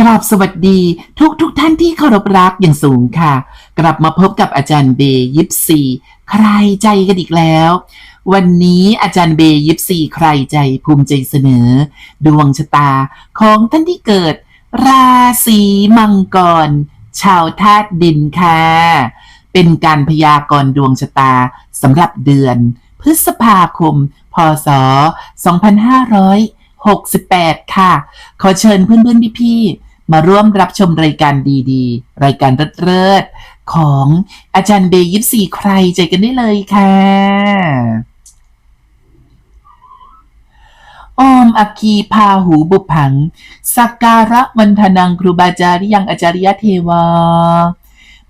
กราบสวัสดีทุกทุกท่านที่เคารพรักอย่างสูงค่ะ กลับมาพบกับอาจารย์เบย์ยิปซีใครใจกันอีกแล้ว วันนี้อาจารย์เบย์ยิปซีใครใจภูมิใจเสนอ ดวงชะตาของท่านที่เกิด ราศีมังกร ชาวธาตุดินค่ะ เป็นการพยากรณ์ดวงชะตาสำหรับเดือน พฤษภาคม พศ 2568 ค่ะ ขอเชิญเพื่อนๆพี่ๆ มาร่วมรับชมรายการดีๆ รายการเลิศๆของอาจารย์เบย์ยิปซีใครใจกันได้เลยค่ะโอมอคีพาหูบุพัง สักการะวันทนังครูบาจาริยังอาจาริยเทวา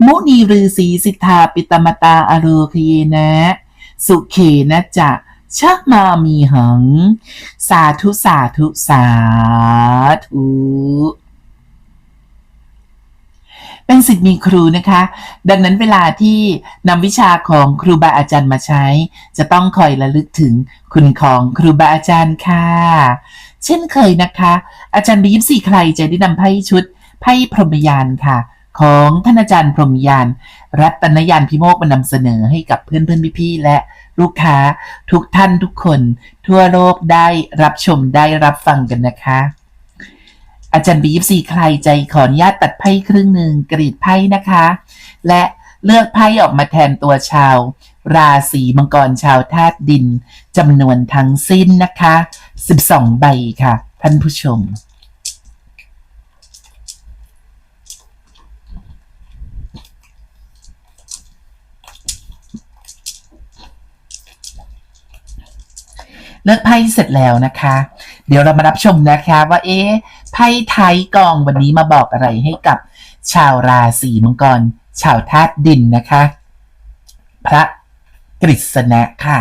มุนีฤาษีสิทธาปิตมตาอโรคเยนะ สุเขนะจะชะมามีหัง สาธุสาธุสาธุ เป็นสิทธิ์มีครูนะคะ ดังนั้นเวลาที่นำวิชาของครูบาอาจารย์มาใช้ จะต้องคอยระลึกถึงคุณของครูบาอาจารย์ค่ะ เช่นเคยนะคะ อาจารย์บียิปสี่ใครจะได้นำไพ่ชุดไพ่พรหมยานค่ะ ของท่านอาจารย์พรหมยาน รัตนยานพิโมกมานำเสนอให้กับเพื่อนเพื่อนพี่ๆและลูกค้าทุกท่านทุกคน ทั่วโลกได้รับชมได้รับฟังกันนะคะ อาจารย์บียิปซีใครใจขออนุญาตตัดไพ่ครึ่งหนึ่งกรีดไพ่นะคะ และเลือกไพ่ออกมาแทนตัวชาว ราศีมังกรชาวธาตุดินจำนวนทั้งสิ้นนะคะ 12 ใบค่ะ ท่านผู้ชมเลือกไพ่เสร็จแล้วนะคะ เดี๋ยวเรามารับชมนะคะว่าเอ๊ะ พ่ไทยกองวันนี้มาบอกอะไรให้กับชาวราศีมังกร ชาวธาตุดินนะคะ พระกฤษณะค่ะ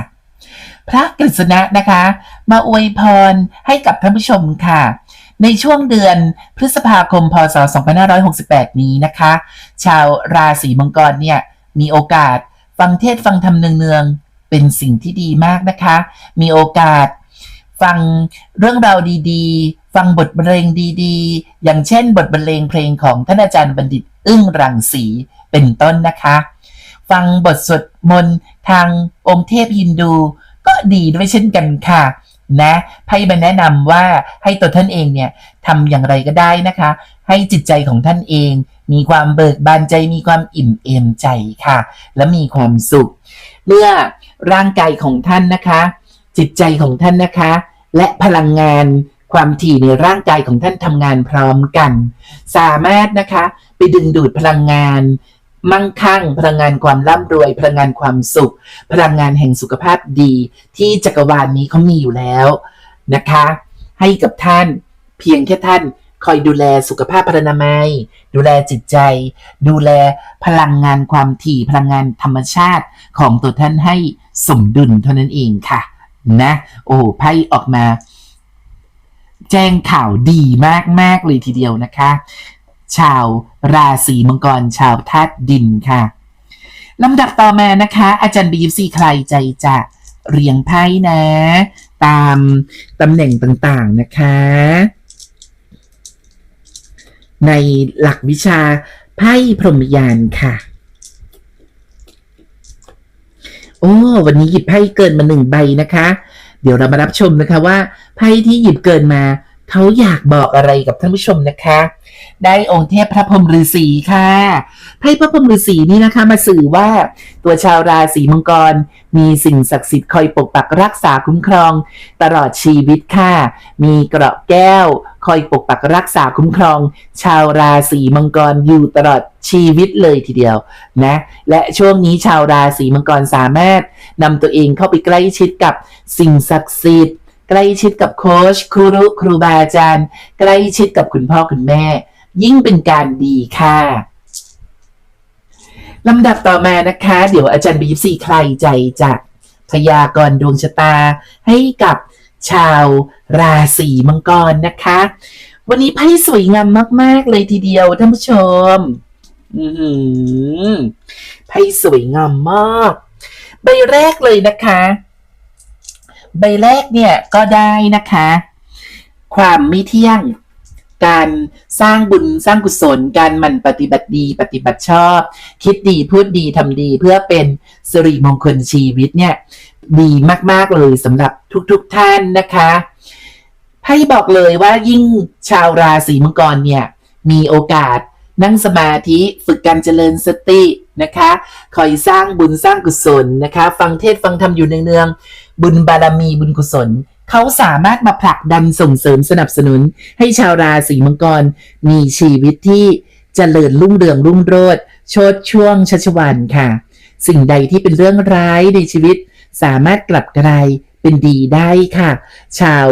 พระกฤษณะนะคะ มาอวยพรให้กับท่านผู้ชมค่ะ ในช่วงเดือนพฤษภาคม พศ 2568 นี้นะคะ ชาวราศีมังกรเนี่ยมีโอกาสฟังเทศฟังธรรมเนืองๆเป็นสิ่งที่ดีมากนะคะ มีโอกาส ฟังเรื่องราวดีๆ ฟังบทบรรเลงดีๆ อย่างเช่น บทบรรเลงเพลงของท่านอาจารย์บัณฑิต อึ้งรังสีเป็นต้นนะคะ ฟังบทสวดมนต์ทางองค์เทพฮินดู ก็ดีด้วยเช่นกันค่ะนะไพ่มาแนะนำว่าให้ตัวท่านเองเนี่ยทำอย่างไรก็ได้นะคะ ให้จิตใจของท่านเอง มีความเบิกบานใจมีความอิ่มเอมใจค่ะ และมีความสุข เมื่อร่างกายของท่านนะคะ จิตใจของท่านนะคะ และพลังงานความถี่ในร่างกายของท่านทำงานพร้อมกัน สามารถนะคะไปดึงดูดพลังงาน มั่งคั่ง พลังงานความร่ำรวย พลังงานความสุข พลังงานแห่งสุขภาพดี ที่จักรวาลนี้เขามีอยู่แล้วนะคะ ให้กับท่านเพียงแค่ท่านคอยดูแลสุขภาพพรรณนามัย ดูแลจิตใจ ดูแลพลังงานความถี่ พลังงานธรรมชาติของตัวท่านให้สมดุลเท่านั้นเองค่ะ นะ โอ้ไพ่ออกมา แจ้งข่าวดีมาก ๆ เลยทีเดียวนะคะ ชาวราศีมังกรชาวธาตุดินค่ะลำดับต่อมานะคะ อาจารย์บีฟซีใครใจจะเรียงไพ่นะ ตามตำแหน่งต่างๆนะคะ ในหลักวิชาไพ่พรหมยานค่ะ โอ้วันนี้หยิบไพ่เกินมาหนึ่งใบนะคะ เดี๋ยวเรามารับชมนะคะว่าไพ่ที่หยิบเกินมาเขาอยากบอกอะไรกับท่านผู้ชมนะคะ ได้องค์เทพพระพรหมฤาษีค่ะไพ่พระพรหมฤาษีนี่นะคะ มาสื่อว่าตัวชาวราศีมังกร มีสิ่งศักดิ์สิทธิ์คอยปกปักรักษาคุ้มครอง ตลอดชีวิตค่ะ มีเกราะแก้ว คอยปกปักรักษาคุ้มครอง ชาวราศีมังกรอยู่ตลอดชีวิตเลยทีเดียวนะ และช่วงนี้ชาวราศีมังกรสามารถนำตัวเองเข้าไปใกล้ชิดกับสิ่งศักดิ์สิทธิ์ใกล้ชิดกับโค้ชครูครูบาอาจารย์ ใกล้ชิดกับคุณพ่อคุณแม่ ยิ่งเป็นการดีค่ะลำดับต่อมานะคะ เดี๋ยวอาจารย์บีฟซีใครใจจะพยากรณ์ดวงชะตาให้กับ ชาวราศีมังกรนะคะ วันนี้ไพ่สวยงามมาก ๆ เลยทีเดียวท่านผู้ชมไพ่สวยงามมาก ใบแรกเลยนะคะ ใบแรกเนี่ยก็ได้นะคะ ความไม่เที่ยง การสร้างบุญสร้างกุศล การหมั่นปฏิบัติดี ปฏิบัติชอบ คิดดีพูดดีทำดี เพื่อเป็นสิริมงคลชีวิตเนี่ยดีมาก ๆ เลยสำหรับทุกๆท่านนะคะไพ่บอกเลยว่ายิ่งชาวราศีมังกรเนี่ยมีโอกาสนั่งสมาธิฝึกการเจริญสตินะคะคอยสร้างบุญสร้างกุศลนะคะ ฟังเทศฟังธรรมอยู่เนืองๆบุญบารมีบุญกุศล เขาสามารถมาผลักดันส่งเสริมสนับสนุน ให้ชาวราศีมังกร มีชีวิตที่เจริญรุ่งเรืองรุ่งโรจน์โชดช่วงชัชวันค่ะ สิ่งใดที่เป็นเรื่องร้ายในชีวิต สามารถกลับกลายเป็นดีได้ค่ะ ชาว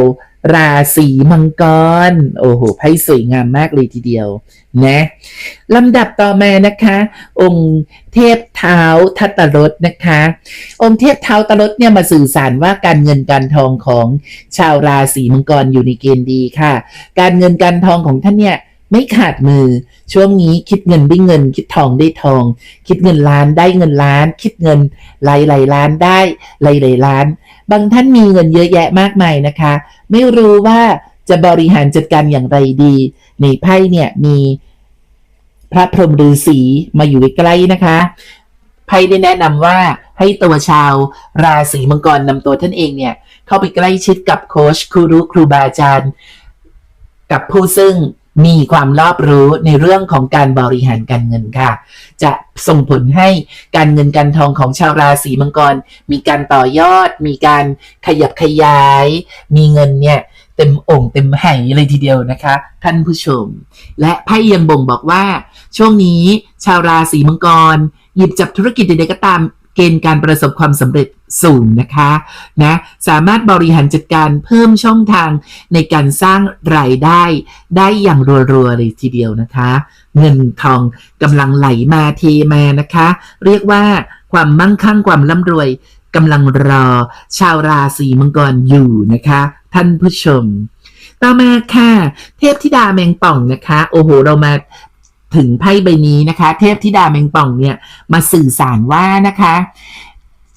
ราศีมังกร โอ้โหไพ่สวยงามมากเลยทีเดียวนะลำดับต่อมานะคะ องค์เทพเท้าทัตตรสนะคะ องค์เทพเท้าตรสเนี่ยมาสื่อสารว่าการเงินการทองของชาวราศีมังกรอยู่ในเกณฑ์ดีค่ะ การเงินการทองของท่านเนี่ย ไม่ขาดมือ ช่วงนี้คิดเงินได้เงิน คิดทองได้ทอง คิดเงินล้านได้เงินล้าน คิดเงินหลายหลายล้านได้หลายหลายล้าน บางท่านมีเงินเยอะแยะมากมายนะคะ ไม่รู้ว่าจะบริหารจัดการอย่างไรดี ในไพ่เนี่ยมีพระพรหมฤาษีมาอยู่ใกล้นะคะ ไพ่ได้แนะนำว่าให้ตัวชาวราศีมังกรนำตัวท่านเองเนี่ยเข้าไปใกล้ชิดกับโค้ชครูรู้ครูบาอาจารย์ กับผู้ซึ่ง มีความรอบรู้ในเรื่องของการบริหารการเงินค่ะ จะส่งผลให้การเงินการทองของชาวราศีมังกร มีการต่อยอด มีการขยับขยาย มีเงินเนี่ยเต็มองค์เต็มไหเลยทีเดียวนะคะ ท่านผู้ชม และไพ่ยังบ่งบอกว่า ช่วงนี้ชาวราศีมังกร หยิบจับธุรกิจใดๆก็ตาม เกณฑ์การประสบความสำเร็จสูงนะคะนะสามารถบริหารจัดการเพิ่มช่องทางในการสร้างรายได้ ได้อย่างรัวๆเลยทีเดียวนะคะ เงินทองกำลังไหลมาเทมานะคะ เรียกว่าความมั่งคั่งความร่ำรวยกำลังรอ ชาวราศีมังกรอยู่นะคะ ท่านผู้ชมต่อมาค่ะ เทพธิดาแมงป่องนะคะ โอ้โห เรามา ถึงไพ่ใบนี้นะคะ เทพธิดาแมงป่องเนี่ยมาสื่อสารว่านะคะ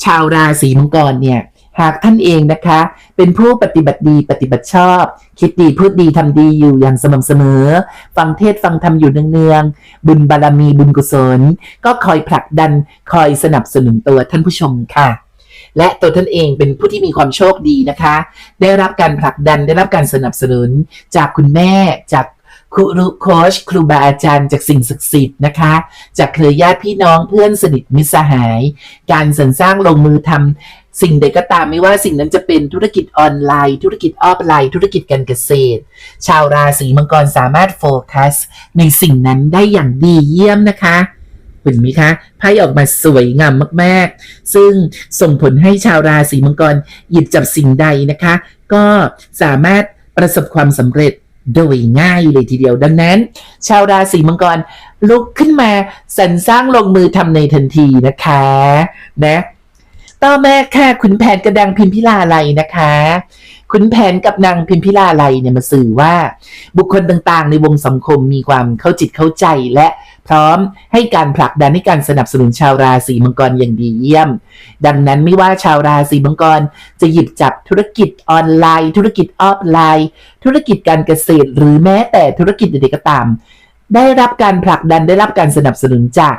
ชาวราศีมังกรเนี่ยหากท่านเองนะคะ เป็นผู้ปฏิบัติดีปฏิบัติชอบ คิดดีพูดดีทำดีอยู่อย่างสม่ำเสมอ ฟังเทศฟังธรรมอยู่เนืองๆบุญบารมีบุญกุศล ก็คอยผลักดันคอยสนับสนุนตัวท่านผู้ชมค่ะ และตัวท่านเองเป็นผู้ที่มีความโชคดีนะคะ ได้รับการผลักดันได้รับการสนับสนุนจากคุณแม่จาก ครูรุโคชครูบาอาจารย์จากสิ่งศักดิ์สิทธิ์นะคะ จากเครือญาติพี่น้องเพื่อนสนิทมิตรสหาย การสรรสร้างลงมือทำสิ่งใดก็ตามไม่ว่าสิ่งนั้นจะเป็นธุรกิจออนไลน์ ธุรกิจออฟไลน์ ธุรกิจการเกษตร ชาวราศีมังกรสามารถโฟกัสในสิ่งนั้นได้อย่างดีเยี่ยมนะคะเห็นไหมคะไพ่ออกมาสวยงามมาก ๆ ซึ่งส่งผลให้ชาวราศีมังกรหยิบจับสิ่งใดนะคะ ก็สามารถประสบความสำเร็จ โดยง่ายเลยทีเดียวดังนั้น ชาวราศีมังกรลุกขึ้นมาสรรสร้างลงมือทำในทันทีนะคะนะต่อมาค่ะขุนแผนกระดังพิมพิลาไลนะคะขุนแผนกับนางพิมพิลาไลเนี่ยมาสื่อว่า บุคคลต่างๆ ในวงสังคมมีความเข้าจิตเข้าใจและ พร้อม ให้การผลักดันให้การสนับสนุนชาวราศีมังกรอย่างดีเยี่ยม ดังนั้นไม่ว่าชาวราศีมังกรจะหยิบจับธุรกิจออนไลน์ ธุรกิจออฟไลน์ ธุรกิจการเกษตร หรือแม้แต่ธุรกิจใดๆก็ตาม ได้รับการผลักดันได้รับการสนับสนุนจาก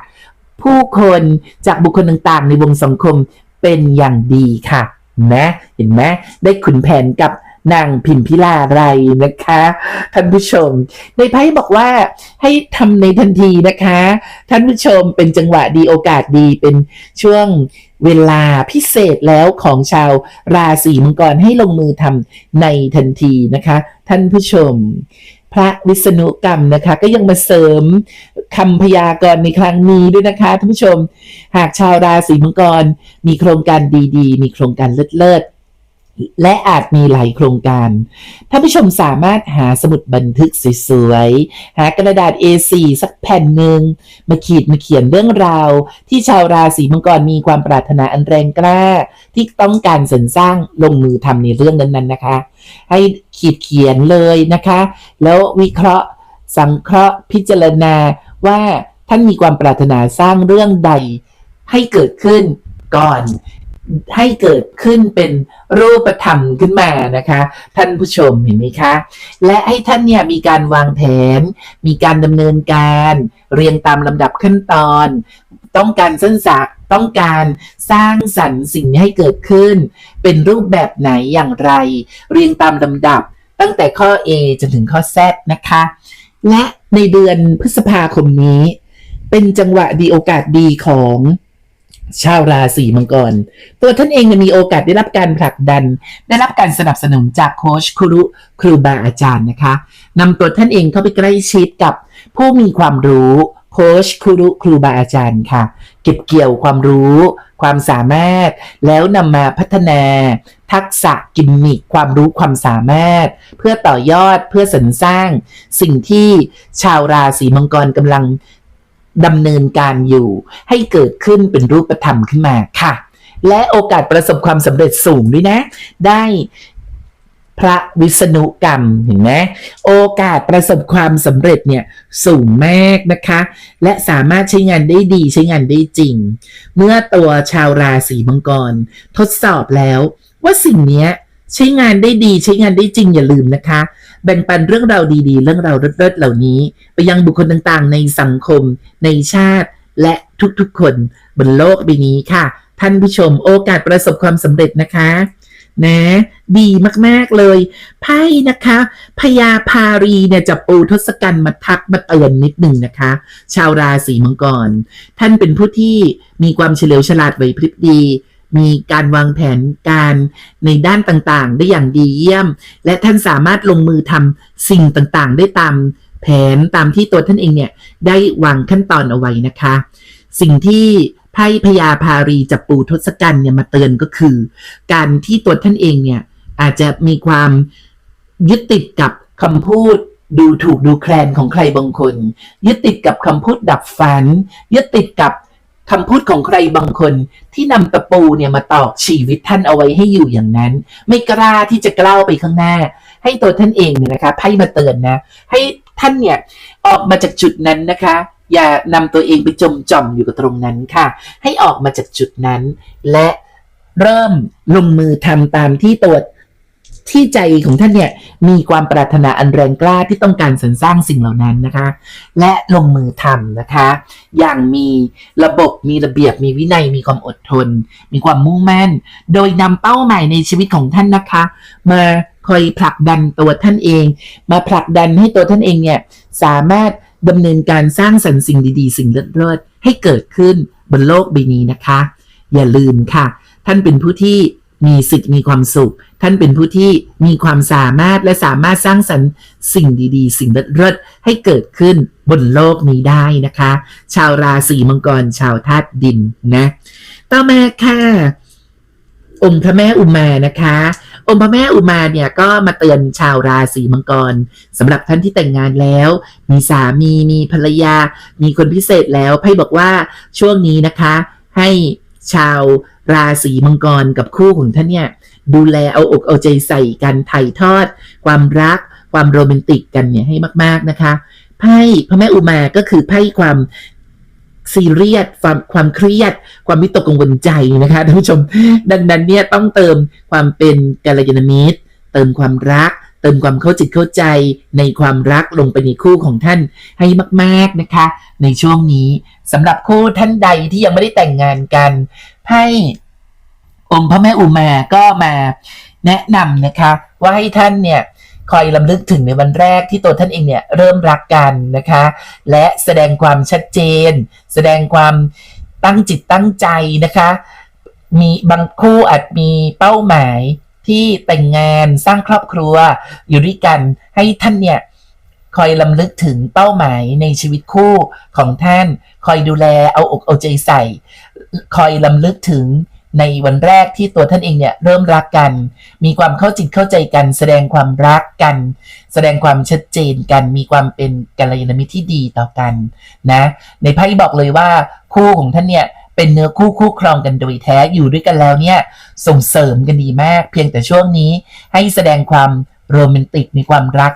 ผู้คนจากบุคคลต่างๆ ในวงสังคมเป็นอย่างดีค่ะนะเห็นไหมได้ขุนแผนกับ นางพิมพิลาไรนะคะ ท่านผู้ชม ในไพ่บอกว่าให้ทำในทันทีนะคะ ท่านผู้ชมเป็นจังหวะดีโอกาสดีเป็นช่วงเวลาพิเศษแล้วของชาวราศีมังกรให้ลงมือทำในทันทีนะคะ ท่านผู้ชม พระวิษณุกรรมนะคะ ก็ยังมาเสริมคำพยากรณ์ในครั้งนี้ด้วยนะคะท่านผู้ชม หากชาวราศีมังกรมีโครงการดีๆ มีโครงการเลิศ และอาจมีหลายโครงการ ท่านผู้ชมสามารถหาสมุดบันทึกสวยๆ หากระดาษ A4 สักแผ่นหนึ่ง มาขีดมาเขียนเรื่องราว ที่ชาวราศีมังกรมีความปรารถนาอันแรงกล้า ที่ต้องการสรรสร้างลงมือทำในเรื่องนั้นๆนะคะ ให้ขีดเขียนเลยนะคะ แล้ววิเคราะห์สังเคราะห์พิจารณาว่าท่านมีความปรารถนาสร้างเรื่องใดให้เกิดขึ้นก่อน ให้เกิดขึ้นเป็นรูปธรรมขึ้นมานะคะ ท่านผู้ชมเห็นไหมคะ และให้ท่านเนี่ยมีการวางแผน มีการดำเนินการ เรียงตามลำดับขั้นตอน ต้องการสั้นสักต้องการสร้างสรรค์สิ่งให้เกิดขึ้น เป็นรูปแบบไหนอย่างไร เรียงตามลำดับตั้งแต่ข้อ A จนถึงข้อ Z นะคะ และในเดือนพฤษภาคมนี้ เป็นจังหวะดีโอกาสดีของ ชาวราศีมังกร ตัวท่านเองมีโอกาสได้รับการผลักดัน ได้รับการสนับสนุนจากโค้ชครูครูบาอาจารย์นะคะนำตัวท่านเองเข้าไปใกล้ชิดกับผู้มีความรู้โค้ชครูครูบาอาจารย์ค่ะ เก็บเกี่ยวความรู้ ความสามารถ แล้วนำมาพัฒนา ทักษะกิมมิคความรู้ความสามารถ เพื่อต่อยอดเพื่อสรรสร้าง สิ่งที่ชาวราศีมังกรกำลัง ดำเนินการอยู่ ให้เกิดขึ้นเป็นรูปธรรมขึ้นมาค่ะ และโอกาสประสบความสำเร็จสูงด้วยนะ ได้พระวิษณุกรรมเห็นไหมโอกาสประสบความสำเร็จเนี่ยสูงมากนะคะ และสามารถใช้งานได้ดีใช้งานได้จริง เมื่อตัวชาวราศีมังกร ทดสอบแล้ว ว่าสิ่งนี้ใช้งานได้ดีใช้งานได้จริงอย่าลืมนะคะ แบ่งปันเรื่องราวดีๆ เรื่องราวเลิศๆเหล่านี้ ไปยังบุคคลต่างๆ ในสังคม ในชาติ และทุกๆ คนบนโลกใบนี้ค่ะ ท่านผู้ชมโอกาสประสบความสำเร็จนะคะ นะ ดีมากๆเลยไพ่นะคะพญาพารีเนี่ยจะปูทศกัณฐ์มาทักมาเตือนนิดหนึ่งนะคะ ชาวราศีมังกร ท่านเป็นผู้ที่มีความเฉลียวฉลาดไหวพริบดี มีการวางแผนการในด้านต่างๆ ได้อย่างดีเยี่ยม และท่านสามารถลงมือทำสิ่งต่างๆ ได้ตามแผนตามที่ตัวท่านเองเนี่ยได้วางขั้นตอนเอาไว้นะคะ สิ่งที่ไพ่พญาพารีจับปูทศกัณฐ์เนี่ยมาเตือนก็คือ การที่ตัวท่านเองเนี่ยอาจจะมีความยึดติดกับคำพูดดูถูกดูแคลนของใครบางคน ยึดติดกับคำพูดดับฝัน ยึดติดกับ คำพูดของใครบางคนที่นำตะปูเนี่ยมาตอกชีวิตท่านเอาไว้ให้อยู่อย่างนั้น ไม่กล้าที่จะก้าวไปข้างหน้า ให้ตัวท่านเองเนี่ยนะคะไพ่มาเตือนนะ ให้ท่านเนี่ยออกมาจากจุดนั้นนะคะ อย่านำตัวเองไปจมจ่อมอยู่กับตรงนั้นค่ะ ให้ออกมาจากจุดนั้น และเริ่มลงมือทำตามที่ตัว ที่ใจของท่านเนี่ยมีความปรารถนาอันแรงกล้าที่ต้องการสรรสร้างสิ่งเหล่านั้นนะคะ และลงมือทำนะคะ อย่างมีระบบมีระเบียบมีวินัยมีความอดทน มีความมุ่งมั่น โดยนำเป้าหมายในชีวิตของท่านนะคะ มาคอยผลักดันตัวท่านเอง มาผลักดันให้ตัวท่านเองเนี่ยสามารถดำเนินการสร้างสรรค์สิ่งดีๆ สิ่งเลิศๆให้เกิดขึ้นบนโลกใบนี้นะคะ อย่าลืมค่ะ ท่านเป็นผู้ที่มีสิทธิ์มีความสุข ท่านเป็นผู้ที่มีความสามารถและสามารถสร้างสรรค์สิ่งดีๆ สิ่งเลิศๆให้เกิดขึ้นบนโลกนี้ได้นะคะ ชาวราศีมังกรชาวธาตุดินนะ ต่อมาค่ะองค์พระแม่อุมานะคะ องค์พระแม่อุมาเนี่ยก็มาเตือนชาวราศีมังกรสำหรับท่านที่แต่งงานแล้ว มีสามีมีภรรยา มีคนพิเศษแล้วไพ่บอกว่าช่วงนี้นะคะ ให้ชาวราศีมังกรกับคู่ของท่านเนี่ย ดูแลเอาอกเอาใจใส่กันถ่ายทอด ความรัก ความโรแมนติกกันเนี่ยให้มาก ๆนะคะไพ่พระแม่อุมาก็คือไพ่ความซีเรียสความความเครียด ความวิตกกังวลใจนะคะท่านผู้ชม ดังนั้นเนี่ยต้องเติมความเป็นกัลยาณมิตร เติมความรัก เติมความเข้าจิตเข้าใจในความรักลงไปในคู่ของท่านให้มาก ๆนะคะ ในช่วงนี้สำหรับคู่ท่านใดที่ยังไม่ได้แต่งงานกันให้ องค์พระแม่อุมาก็มาแนะนำนะคะ ว่าให้ท่านเนี่ยคอยลำลึกถึงในวันแรกที่ตัวท่านเองเนี่ยเริ่มรักกันนะคะ และแสดงความชัดเจน แสดงความตั้งจิตตั้งใจนะคะ มีบางคู่อาจมีเป้าหมายที่แต่งงานสร้างครอบครัวอยู่ด้วยกันให้ท่านเนี่ยคอยลำลึกถึงเป้าหมายในชีวิตคู่ของท่าน คอยดูแลเอาอกเอาใจใส่ คอยลำลึกถึง ในวันแรกที่ตัวท่านเองเนี่ยเริ่มรักกัน มีความเข้าจิตเข้าใจกัน แสดงความรักกัน แสดงความชัดเจนกัน มีความเป็นกัลยาณมิตรที่ดีต่อกันนะในไพ่บอกเลยว่าคู่ของท่านเนี่ยเป็นเนื้อคู่คู่ครองกันโดยแท้อยู่ด้วยกันแล้วเนี่ยส่งเสริมกันดีมาก เพียงแต่ช่วงนี้ให้แสดงความโรแมนติกมีความรัก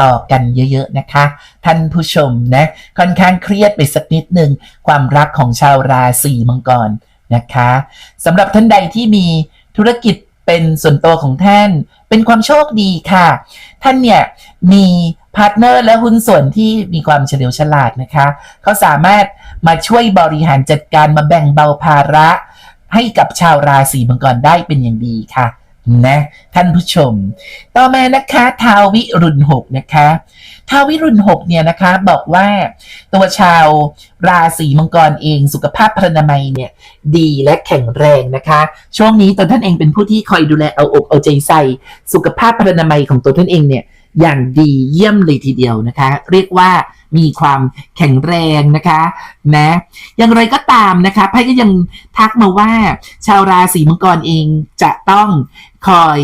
ต่อกันเยอะๆนะคะ ท่านผู้ชมนะค่อนข้างเครียดไปสักนิดหนึ่งความรักของชาวราศีมังกร นะคะสำหรับท่านใดที่มีธุรกิจเป็นส่วนตัวของท่าน เป็นความโชคดีค่ะ ท่านเนี่ยมีพาร์ทเนอร์และหุ้นส่วนที่มีความเฉลียวฉลาดนะคะ เขาสามารถมาช่วยบริหารจัดการมาแบ่งเบาภาระ ให้กับชาวราศีมังกรได้เป็นอย่างดีค่ะ นะ ท่านผู้ชม ต่อมานะคะทาวิรุณหกนะคะทาวิรุณหกเนี่ยนะคะบอกว่าตัวชาวราศีมังกรเองสุขภาพพรรณนามัยเนี่ยดีและแข็งแรงนะคะ ช่วงนี้ตัวท่านเองเป็นผู้ที่คอยดูแลเอาอกเอาใจใส่ สุขภาพพรรณนามัยของตัวท่านเองเนี่ย อย่างดีเยี่ยมเลยทีเดียวนะคะ เรียกว่ามีความแข็งแรงนะคะนะอย่างไรก็ตามนะคะไพ่ก็ยังทักมาว่า ชาวราศีมังกรเองจะต้องคอย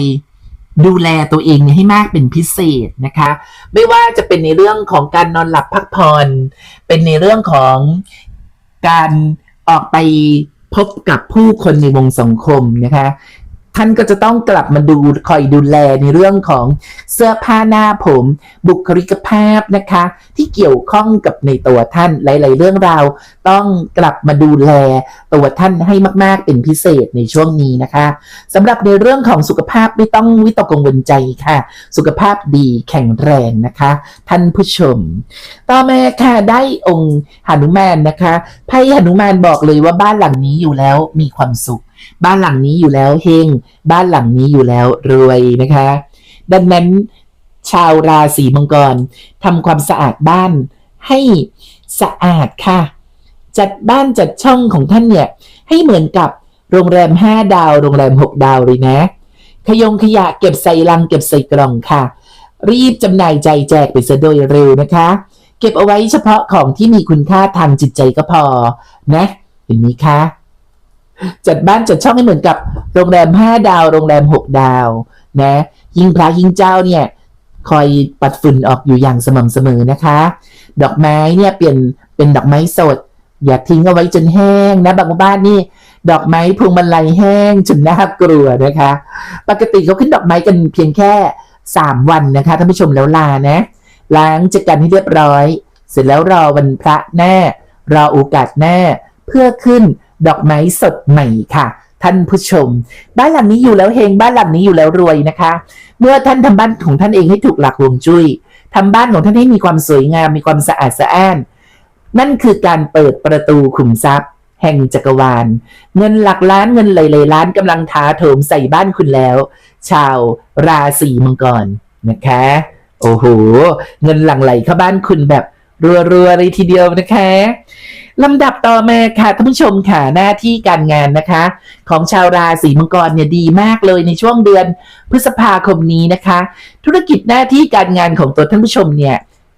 ดูแลตัวเองให้มากเป็นพิเศษนะคะ ไม่ว่าจะเป็นในเรื่องของการนอนหลับพักผ่อน เป็นในเรื่องของการออกไปพบกับผู้คนในวงสังคมนะคะ ท่านก็จะต้องกลับมาดูคอยดูแลในเรื่องของเสื้อผ้าหน้าผม บุคลิกภาพนะคะ ที่เกี่ยวข้องกับในตัวท่านหลาย ๆ เรื่องราวต้องกลับมาดูแลตัวท่านให้มากๆเป็นพิเศษในช่วงนี้นะคะสำหรับในเรื่องของสุขภาพไม่ต้องวิตกกังวลใจค่ะ สุขภาพดีแข็งแรงนะคะ ท่านผู้ชม ต่อมาค่ะได้องค์หนุมานนะคะไพ่หนุมานบอกเลยว่าบ้านหลังนี้อยู่แล้วมีความสุข บ้านหลังนี้อยู่แล้วเฮงบ้านหลังนี้อยู่แล้วรวยนะคะ ดังนั้นชาวราศีมังกรทำความสะอาดบ้านให้สะอาดค่ะ จัดบ้านจัดช่องของท่านเนี่ย ให้เหมือนกับโรงแรม 5 ดาว โรงแรม 6 ดาวเลยนะ ขยงขยะเก็บใส่ลังเก็บใส่กล่องค่ะ รีบจำหน่ายใจแจกไปซะโดยเร็วนะคะ เก็บเอาไว้เฉพาะของที่มีคุณค่าทางจิตใจก็พอนะเห็นไหมคะ จัดบ้านจัดช่องให้เหมือนกับโรงแรม5ดาว โรงแรม6ดาวนะ ยิ่งพระยิ่งเจ้าเนี่ยคอยปัดฝุ่นออกอยู่อย่างสม่ำเสมอนะคะ ดอกไม้เนี่ยเปลี่ยนเป็นดอกไม้สด อย่าทิ้งเอาไว้จนแห้งนะบางบ้านนี่ ดอกไม้พวงมาลัยแห้งจนน่ากลัวนะคะ ปกติเขาขึ้นดอกไม้กันเพียงแค่ 3 วันนะคะท่านผู้ชมแล้วลานะล้างจัดการให้เรียบร้อย เสร็จแล้วรอวันพระแน่รอโอกาสแน่เพื่อขึ้น ดอกไม้สดใหม่ค่ะ ท่านผู้ชม บ้านหลังนี้อยู่แล้วเฮงบ้านหลังนี้อยู่แล้วรวยนะคะ เมื่อท่านทำบ้านของท่านเองให้ถูกหลักฮวงจุ้ยทำบ้านของท่านให้มีความสวยงามมีความสะอาดสะอ้าน นั่นคือการเปิดประตูขุมทรัพย์ แห่งจักรวาล เงินหลักล้านเงินหลายๆล้านกำลังท้าโถมใส่บ้านคุณแล้ว ชาวราศีมังกรนะคะ โอ้โห เงินหลั่งไหลเข้าบ้านคุณแบบรัวๆเลยทีเดียวนะคะ ลำดับต่อมาค่ะท่านผู้ชมค่ะหน้าที่การงานนะคะ ของชาวราศีมังกรเนี่ยดีมากเลยในช่วงเดือนพฤษภาคมนี้นะคะ ธุรกิจหน้าที่การงานของตัวท่านผู้ชมเนี่ย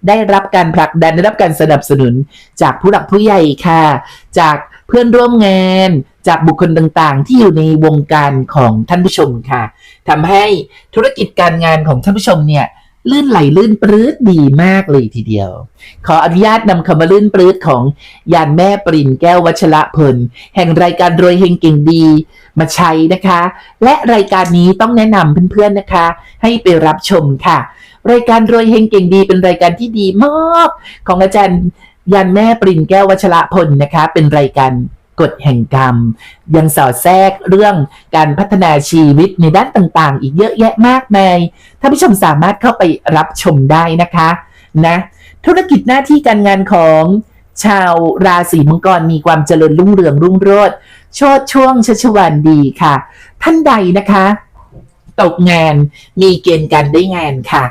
ได้รับการผลักดันได้รับการสนับสนุนจากผู้หลักผู้ใหญ่ค่ะ จากเพื่อนร่วมงานจากบุคคลต่างๆ ที่อยู่ในวงการของท่านผู้ชมค่ะทำให้ธุรกิจการงานของท่านผู้ชมเนี่ย ลื่นไหลลื่นปลื้ดดีมากเลยทีเดียว ขออนุญาตนำคำว่าลื่นปลื้ดของยานแม่ปรินแก้ววัชระพลแห่งรายการรวยเฮงเก่งดีมาใช้นะคะ และรายการนี้ต้องแนะนำเพื่อนๆนะคะ ให้ไปรับชมค่ะ รายการรวยเฮงเก่งดีเป็นรายการที่ดีมากของอาจารย์ยันแม่ปรินแก้ววัชระพลนะคะ เป็นรายการ กฎแห่งกรรม ยังสอดแทรกเรื่องการพัฒนาชีวิตในด้านต่างๆ อีกเยอะแยะมากมายท่านผู้ชมสามารถเข้าไปรับชมได้นะคะนะธุรกิจหน้าที่การงานของชาวราศีมังกรมีความเจริญรุ่งเรืองรุ่งโรจน์ชดช่วงชัชวานดีค่ะ ท่านใดนะคะ ตกงานมีเกณฑ์การได้งานค่ะ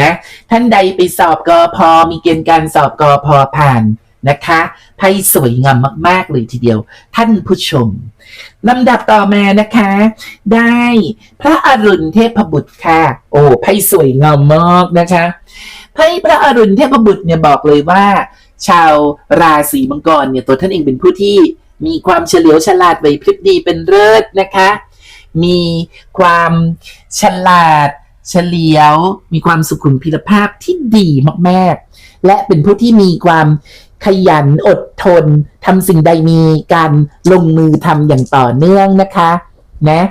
นะท่านใดไปสอบกอพอมีเกณฑ์การสอบกอพอผ่าน นะคะไพ่สวยงามมาก ๆ เลยทีเดียว ท่านผู้ชมลำดับต่อมานะคะ ได้พระอรุณเทพบุตรค่ะ โอ้ไพ่สวยงามมากนะคะไพ่พระอรุณเทพบุตรเนี่ยบอกเลยว่า ชาวราศีมังกรเนี่ยตัวท่านเองเป็นผู้ที่มีความเฉลียวฉลาดไหวพริบดีเป็นเลิศนะคะ มีความฉลาดเฉลียว มีความสุขุมพิรภาพที่ดีมาก ๆ และเป็นผู้ที่มีความ ขยันอดทนทำสิ่งใดมีการลงมือทำอย่างต่อเนื่องนะคะนะ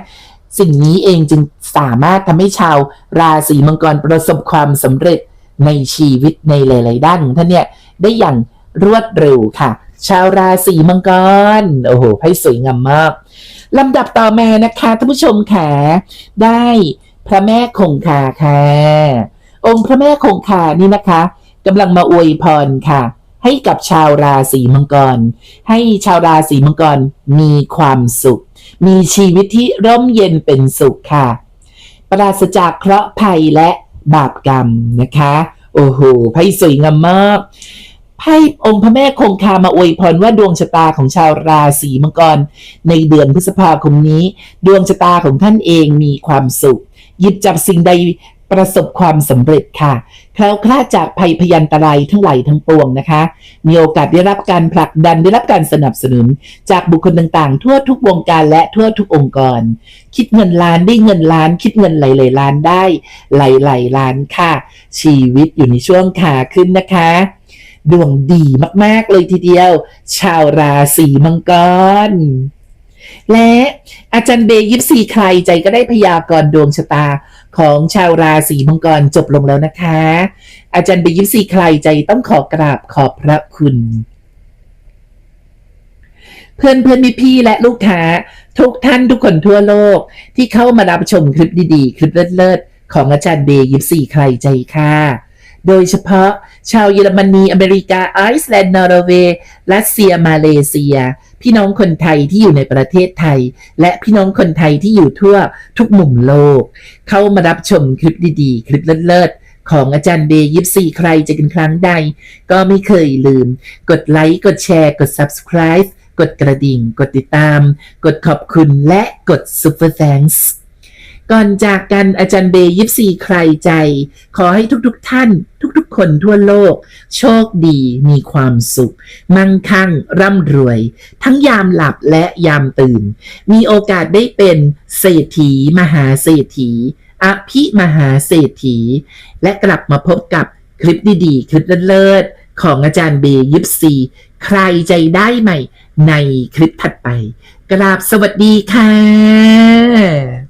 สิ่งนี้เองจึงสามารถทำให้ชาวราศีมังกรประสบความสำเร็จในชีวิตในหลาย ๆ ด้านของท่านเนี่ยได้อย่างรวดเร็วค่ะ ชาวราศีมังกรโอ้โหไพ่สวยงามมากลำดับต่อมานะคะท่านผู้ชมค่ะได้พระแม่คงคาค่ะ องค์พระแม่คงคานี่นะคะกำลังมาอวยพรค่ะ ให้กับชาวราศีมังกร ให้ชาวราศีมังกรมีความสุข มีชีวิตที่ร่มเย็นเป็นสุขค่ะ ปราศจากเคราะห์ภัยและบาปกรรมนะคะ โอ้โหไพ่สวยงามมากไพ่องค์พระแม่คงคามาอวยพรว่าดวงชะตาของชาวราศีมังกร ในเดือนพฤษภาคมนี้ ดวงชะตาของท่านเองมีความสุข หยิบจับสิ่งใด ประสบความสำเร็จค่ะแคล้วคลาดจากภัยพยันตรายทั้งหลายทั้งปวงนะคะ มีโอกาสได้รับการผลักดันได้รับการสนับสนุน จากบุคคลต่างๆ ทั่วทุกวงการและทั่วทุกองค์กร คิดเงินล้านได้เงินล้าน คิดเงินหลายๆล้านได้ หลายๆล้านค่ะ ชีวิตอยู่ในช่วงขาขึ้นนะคะ ดวงดีมากๆเลยทีเดียว ชาวราศีมังกรและอาจารย์เบย์ยิปซีใครใจก็ได้พยากรณ์ดวงชะตา ของชาวราศีมังกรจบลงแล้วนะคะ อาจารย์เบย์ยิปซีใครใจต้องขอกราบขอบพระคุณ เพื่อนเพื่อนพี่พี่และลูกค้า ทุกท่านทุกคนทั่วโลกที่เข้ามารับชมคลิปดีๆ คลิปเลิศๆของอาจารย์เบย์ยิปซีใครใจค่ะโดยเฉพาะชาวเยอรมนี อเมริกาไอซ์แลนด์นอร์เวย์รัสเซียมาเลเซีย พี่น้องคนไทยที่อยู่ในประเทศไทย และพี่น้องคนไทยที่อยู่ทั่วทุกมุมโลก เข้ามารับชมคลิปดีๆ คลิปเลิศๆของอาจารย์เบย์ยิปซีใครจะกันครั้งใด ก็ไม่เคยลืม กดไลค์กดแชร์ กด subscribe กดกระดิ่ง กดติดตาม กดขอบคุณและกด super thanks ก่อนจากกันอาจารย์เบย์ยิปซีใครใจ ขอให้ทุกๆทท่าน ทุกๆ คนทั่วโลก โชคดีมีความสุข มั่งคั่ง ร่ำรวย ทั้งยามหลับและยามตื่น มีโอกาสได้เป็นเศรษฐี มหาเศรษฐีอภิมหาเศรษฐี และกลับมาพบกับคลิปดีๆ คลิปเลิศๆของอาจารย์เบย์ยิปซีใครใจได้ใหม่ในคลิปถัดไป กราบสวัสดีค่ะ